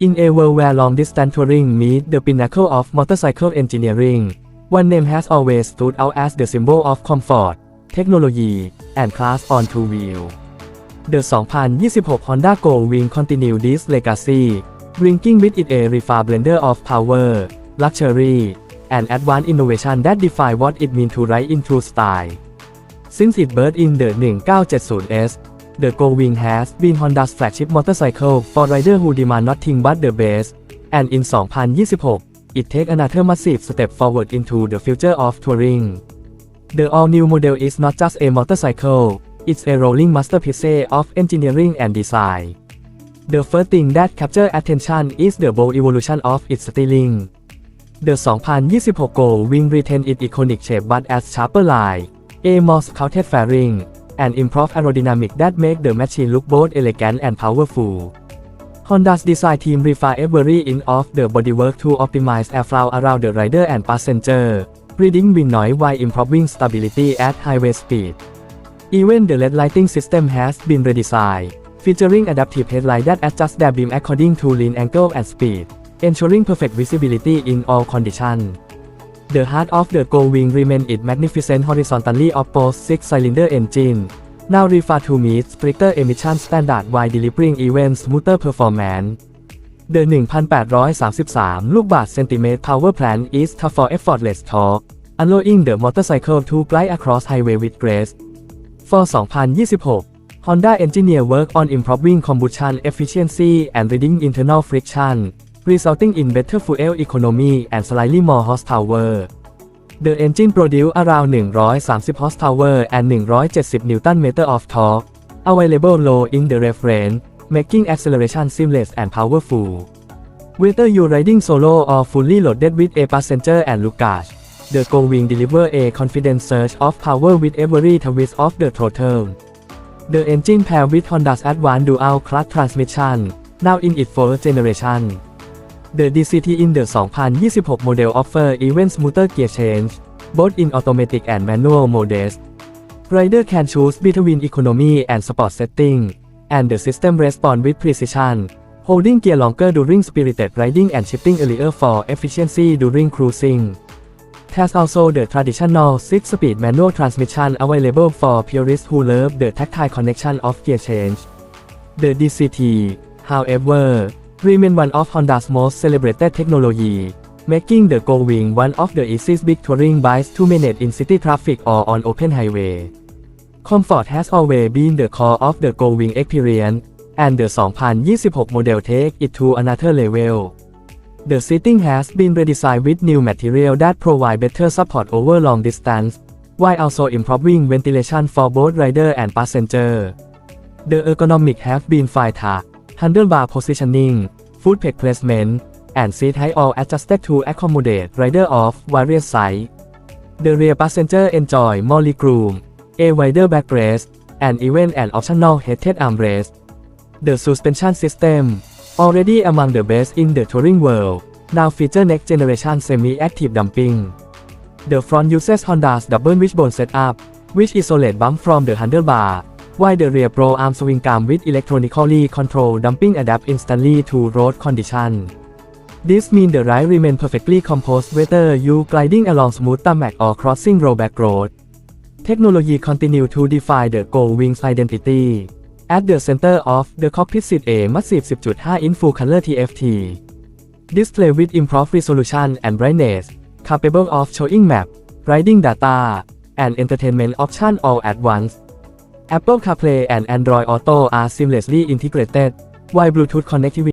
In a world where long distance touring meets the pinnacle of motorcycle engineering, one name has always stood out as the symbol of comfort, technology, and class on two wheels. The 2026 Honda g o l Wing continue this legacy, bringing with it a refined blender of power, luxury, and advanced innovation that define what it means to ride in true style. Since it birthed in the 1970s, the Goldwing has been Honda's flagship motorcycle for riders who demand nothing but the best, and in 2026, it takes another massive step forward into the future of touring. The all-new model is not just a motorcycle, it's a rolling masterpiece of engineering and design. The first thing that captures attention is the bold evolution of its styling. The 2026 Gold Wing its iconic shape but adds sharper line, a more sculpted fairing, and improve aerodynamics that make the machine look both elegant and powerful. Honda's design team refined every inch of the bodywork to optimize airflow around the rider and passenger, reducing wind noise while improving stability at highway speed. Even the LED lighting system has been redesigned, featuring adaptive headlights that adjust their beam according to lean angle and speed, ensuring perfect visibility in all conditions. The heart of the Gold Wing remains its magnificent horizontally opposed six-cylinder engine, now refined to meet stricter emission standard while delivering even smoother performance. The 1,833 ลูกบาศก์เซนติเมตร power plant is tough for effortless torque, allowing the motorcycle to glide across highway with grace. For 2026, Honda engineer work on improving combustion efficiency and reducing internal friction, resulting in better fuel economy and slightly more horsepower. The engine produced around 130 horsepower and 170 Newton meter of torque, available low in the reference, making acceleration seamless and powerful. Whether you're riding solo or fully loaded with a passenger and luggage, the Goldwing deliver a confident surge of power with every twist of the throttle. The engine paired with Honda's advanced dual clutch transmission, now in its fourth generation. The DCT in the 2026 model offer even smoother gear change, both in automatic and manual modes. Rider can choose between economy and sport setting, and the system responds with precision, holding gear longer during spirited riding and shifting earlier for efficiency during cruising. There's also the traditional 6-speed manual transmission available for purists who love the tactile connection of gear change. The DCT, however, remain one of Honda's most celebrated technology, making the Goldwing one of the easiest big touring bikes to manage in city traffic or on open highway. Comfort has always been the core of the Goldwing experience, and the 2026 model take it to another level. The seating has been redesigned with new material that provide better support over long distance, while also improving ventilation for both rider and passenger. The ergonomic have been fine-tuned, handlebar positioning, foot peg placement, and seat height all adjusted to accommodate rider of various size. The rear passenger enjoy more legroom, a wider backrest, and even an optional heated armrest. The suspension system, already among the best in the touring world, now feature next generation semi-active damping. The front uses Honda's double wishbone setup, which isolate bump from the handlebar, while the rear pro arm swing arm with electronically controlled damping adapt instantly to road condition. This mean the ride remain perfectly composed whether you gliding along smooth tarmac or crossing rollback road. Technology continue to define the Gold Wings identity. At the center of the cockpit sit a massive 10.5-inch full-color TFT display with improved resolution and brightness, capable of showing map, riding data, and entertainment option all at once. Apple CarPlay and Android Auto are seamlessly integrated, while Bluetooth connectivity